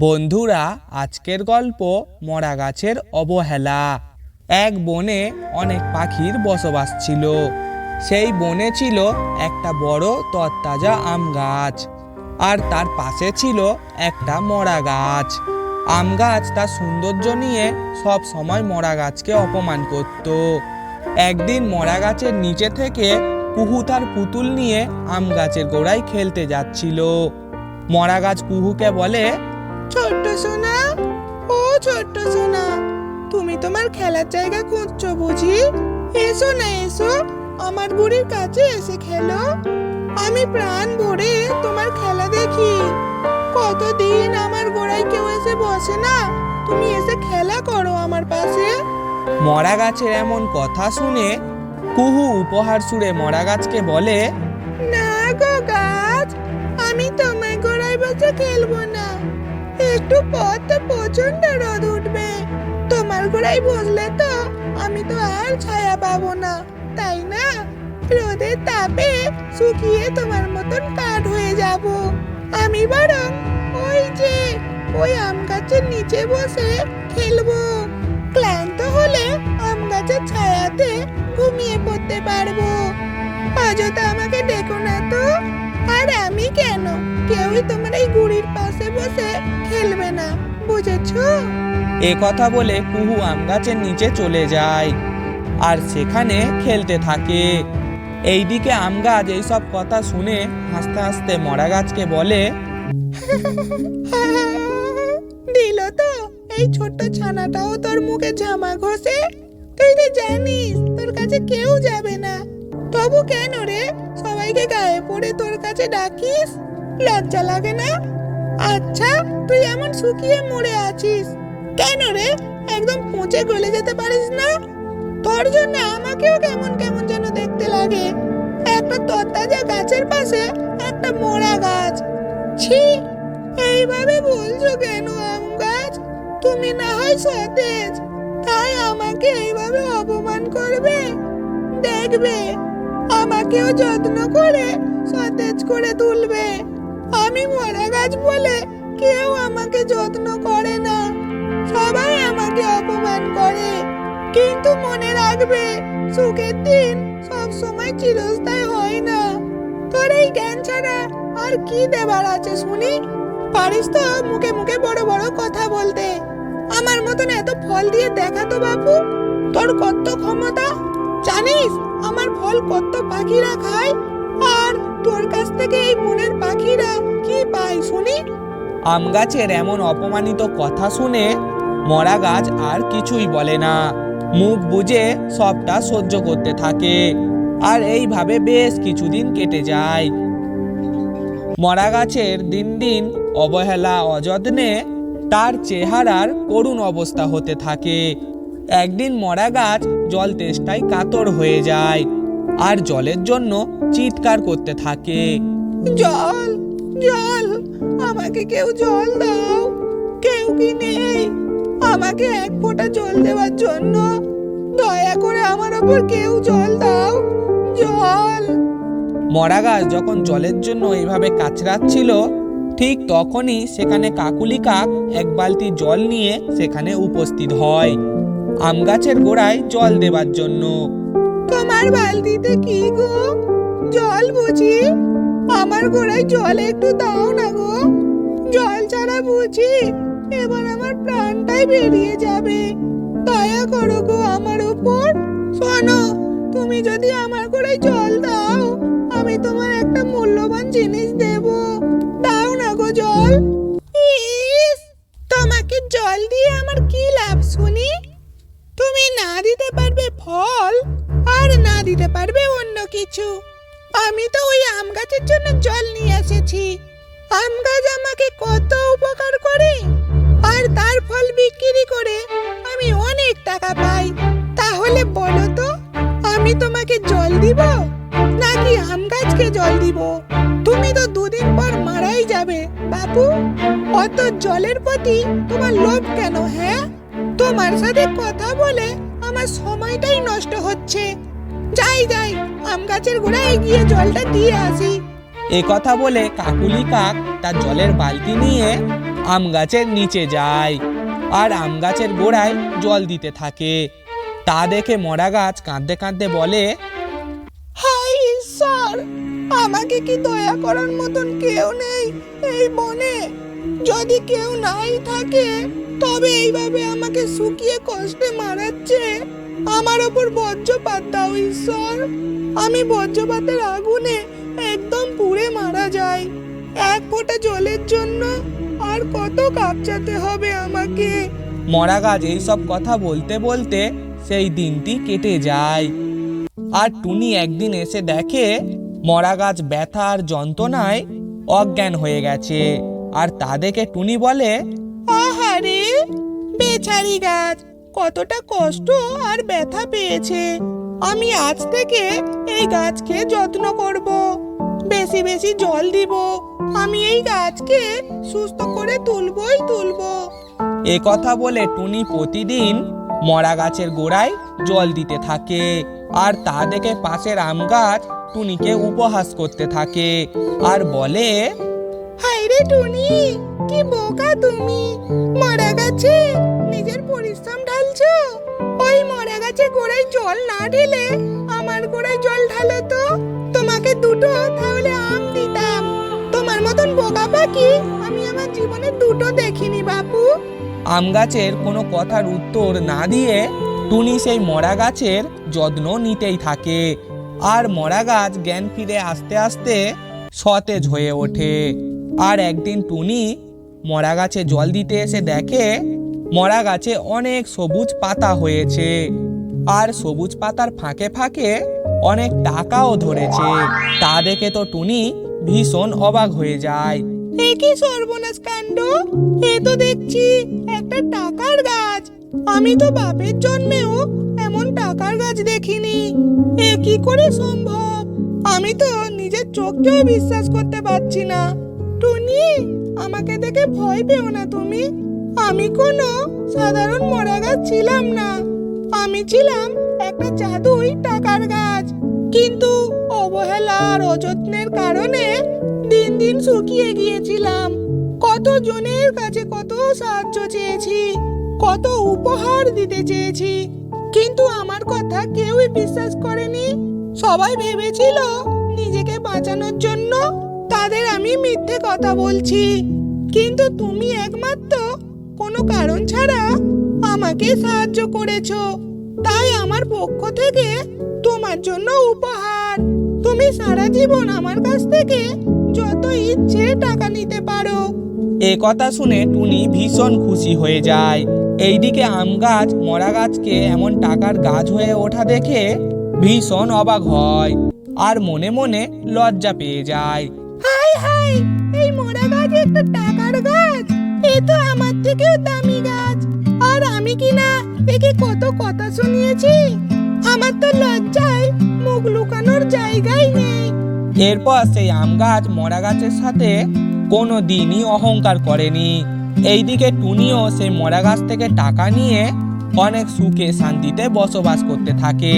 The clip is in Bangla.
বন্ধুরা, আজকের গল্প মরা গাছের অবহেলা। এক বনে অনেক পাখির বসবাস ছিল। সেই বনে ছিল একটা বড় তরতাজা আম গাছ আর তার পাশে ছিল একটা মরা গাছ। আম গাছ তার সৌন্দর্য নিয়ে সব সময় মরা গাছকে অপমান করত। একদিন মরা গাছের নিচে থেকে কুহু তার পুতুল নিয়ে আম গাছের গোড়ায় খেলতে যাচ্ছিল। মরা গাছ কুহুকে বলে ছোট্ট সোনা, ও ছোট্ট সোনা, তুমি তোমার খেলার জায়গা খুঁজছো বুঝি? এসো না এসো, আমার বুড়ির কাছে এসে খেলো। আমি প্রাণ ভরে তোমার খেলা দেখি। কতদিন আমার গোড়ায় কেউ এসে বসে না? তুমি এসে খেলা করো আমার পাশে। মরা গাছের এমন কথা শুনে কুহু উপহার সুরে মরা গাছকে বলে, না গো গাছ, আমি তোমার গোড়ায় বসে খেলব না। একটু পর তো প্রচণ্ড রোদ উঠবে। তোমার গোড়ায় বসলে তো আমি তো আর ছায়া পাবো না, তাই না? রোদের তাপে শুকিয়ে তোমার মতন কাঠ হয়ে যাব। আমি বরং ওই যে ওই আম গাছের নিচে বসে খেলব। ক্লান্ত হলে আম গাছের ছায়াতে ঘুমিয়ে পড়তে পারব। অযথা আমাকে ডেকো না তো। আর আমি কেন? কেউই তোমার এই গুড়ির পাশে বসে খেলবে না বুঝেছ? এ কথা বলে কুহু আম গাছের নিচে চলে যায় আর সেখানে খেলতে থাকে। এইদিকে আম গাছ এইসব কথা শুনে হাসতে হাসতে মরা গাছকে বলে দিল তো এই ছোট্ট ছানাটাও তোর মুখে জামা ঘষে? তুই তো জানিস তোর কাছে কেউ যাবে না। তবু কেন রে? সবাইকে গায়ে পড়ে তোর কাছে ডাকিস? লজ্জা লাগে না? আচ্ছা তুই এমন শুকিয়ে মরে আছিস। কেন রে? একদম পচে গলে যেতে পারিস না? তোর জন্য আমাকেও কেমন কেমন যেন দেখতে লাগে। একটা তরতাজা গাছের পাশে একটা মোড়া গাছ। ছি, এইভাবে বলছো কেন আম গাছ? তুমি না হয় সতেজ, তাই আমাকে এইভাবে অপমান করবে? দেখবে, আমাকেও যত্ন করে সতেজ করে তুলবে। আমি মরা গাছ বলে কেউ আমাকে যত্ন করে না। সবাই আমাকে অপমান করে। কিন্তু মনে রাখবে, সুখের দিন সব সময় চিরস্থায়ী হয় না। তোর এই জ্ঞান ছাড়া আর কি দেবার আছে শুনি? পারিস তো মুখে মুখে বড় বড় কথা বলতে। আমার মতন এত ফল দিয়ে দেখাতো বাপু, তোর কত ক্ষমতা? জানিস, আমার ফল কত পাখিরা খায়? আর তোর কাছ থেকে এই মনের পাখিরা পায় শুনি। আম গাছের এমন অপমানিত কথা শুনে মরা গাছ আর কিছুই বলে না। মুখ বুজে সবটা সহ্য করতে থাকে। আর এইভাবে বেশ কিছুদিন কেটে যায়। মরা গাছের দিন দিন অবহেলা, অযত্নে তার চেহারার করুণ অবস্থা হতে থাকে। একদিন মরা গাছ জল তেষ্টায় কাতর হয়ে যায় আর জলের জন্য চিৎকার করতে থাকে। জল জল, আমাকে কেউ জল দাও। কেউ কি নেই? আমাকে এক ফোঁটা জল দেওয়ার জন্য। দয়া করে আমার ওপর কেউ জল দাও। জল। মরা গাছ যখন জলের জন্য এইভাবে কাচরাচ্ছিল ঠিক তখনই সেখানে কাকুলি কাক এক বালতি জল নিয়ে সেখানে উপস্থিত হয়, আম গাছের গোড়ায় জল দেবার জন্য। তোমার বালতিতে কি গো? জল বুঝি? আমার গোড়ায় জল একটু দাও না গো। জল ছাড়া বুঝি এবার আমার প্রাণটাই বেরিয়ে যাবে। দয়া করো গো আমার উপর শোনো, তুমি যদি আমার গোড়ায় জল দাও, আমি তোমার একটা মূল্যবান জিনিস দেব। দাও না গো জল। ইস, তোমাকে জল দিয়ে আমার কি লাভ শুনি? তুমি না দিতে পারবে ফল, আর না দিতে পারবে অন্য কিছু। আমি তো ওই আম গাছের জন্য জল নিয়ে এসেছি। আম গাছ আমাকে কত উপকার করে। আর তার ফল বিক্রি করে আমি অনেক টাকা পাই। তাহলে বলো তো, আমি তোমাকে জল দিব? নাকি আম গাছকে জল দিব? তুমি তো দুদিন পর মারাই যাবে, বাপু। অত জলের প্রতি তোমার লোভ কেন হ্যাঁ? তোমার সাথে কথা বলে আমার সময়টাই নষ্ট হচ্ছে। যাই যাই আম গাছের গোড়ায় গিয়ে জলটা দিয়ে আসি। এ কথা বলে কাকুলি কাক তার জলের বালতি নিয়ে আম গাছের নিচে যায় আর আম গাছের গোড়ায় জল দিতে থাকে। তা দেখে মরা গাছ কাঁদতে কাঁদতে বলে হাই ঈশ্বর আমাকে কি দয়া করার মতন কেউ নেই এই বনে? যদি কেউ নাই থাকে তবে এইভাবে আমাকে শুকিয়ে কষ্টে মারাচ্ছে। আমার ওপর বজ্রপাত ঈশ্বর আমি বজ্রপাতের আগুনে একদম পুড়ে মারা যাই। এক ফোঁটা জলের জন্য আর কত কাপচাতে হবে আমাকে? মরা গাছ এইসব কথা বলতে বলতে সেই দিনটি কেটে যায়। আর টুনি একদিন এসে দেখে মরা গাছ ব্যথা আর যন্ত্রণায় অজ্ঞান হয়ে গেছে। আর তা দেখে টুনি বলে আহারে বেচারি গাছ কতটা কষ্ট আর ব্যথা পেয়েছে। আমি আজ থেকে এই গাছকে যত্ন করব। বেশি বেশি জল দিব। আমি এই গাছকে সুস্থ করে তুলবই তুলব। এ কথা বলে টুনি প্রতিদিন মরা গাছের গোড়ায় জল দিতে থাকে আর তা দেখে পাশের আম গাছ টুনিকে উপহাস করতে থাকে আর বলে হাই রে টুনি কি বোকা তুমি। মরা গাছে নিজের পরিশ্রম ঢালছো? ওই মরা গাছে, গোড়ায় জল না ঢেলে। আমার গোড়ায় জল ঢালো তো? তোমাকে দুটো তাহলে আম দিতাম। তোমার মতন বোকা পাখি আমি আমার জীবনে দুটো দেখিনি, বাপু। আম গাছের কোনো কথার উত্তর না দিয়ে টুনি সেই মরা গাছের যত্ন নিতেই থাকে। আর মরা গাছ জ্ঞান ফিরে আস্তে আস্তে সতেজ হয়ে ওঠে। আর একদিন টুনি মরা গাছে জল দিতে এসে দেখে মরা গাছে অনেক সবুজ পাতা হয়েছে। আর সবুজ পাতার ফাঁকে ফাঁকে অনেক টাকাও ধরেছে। তা দেখে তো টুনি ভীষণ অবাক হয়ে যায়। কি সর্বনাশ কাণ্ড? এ তো দেখছি একটা টাকার গাছ। আমি তো বাপের জন্মেও এমন টাকার গাছ দেখিনি। এ কি করে সম্ভব? আমি তো নিজের চোখকেও বিশ্বাস করতে পারছি না। টুনি, আমাকে দেখে ভয় পেও না তুমি। আমি কোনো সাধারণ মরা গাছ ছিলাম না। আমি ছিলাম একটা জাদুই টাকার গাছ। কিন্তু অবহেলা আর অযত্নের কারণে দিন দিন শুকিয়ে গিয়েছিলাম। কত জনের কাছে কত সাহায্য চেয়েছি, কত উপহার দিতে চেয়েছি। কিন্তু আমার কথা কেউই বিশ্বাস করেনি। সবাই ভেবেছিল নিজেকে বাঁচানোর জন্য তাদের আমি মিথ্যে কথা বলছি। কিন্তু তুমি একমাত্র কোনো কারণ ছাড়া আমাকে সাহায্য করেছ। তাই আমার পক্ষ থেকে তোমার জন্য উপহার। তুমি সারা জীবন আমার কাছ থেকে যত ইচ্ছে টাকা নিতে পারো। এ কথা শুনে টুনি ভীষণ খুশি হয়ে যায়। এইদিকে আম গাছ মরা গাছকে এমন টাকার গাছ হয়ে ওঠা দেখে ভীষণ অবাক হয় আর মনে মনে লজ্জা পেয়ে যায়। হাই হাই এই মরা গাছ একটা টাকার গাছ। এ তো আমার থেকেও দামি গাছ। আর আমি কি না একে কত কথা শুনিয়েছি? আমার তো লজ্জায় মুখ লুকানোর জায়গাই নেই। এরপর সেই আম গাছ মরা গাছের সাথে কোনো দিনই অহংকার করেনি। এইদিকে টুনিও সেই মরা গাছ থেকে টাকা নিয়ে অনেক সুখে শান্তিতে বসবাস করতে থাকে।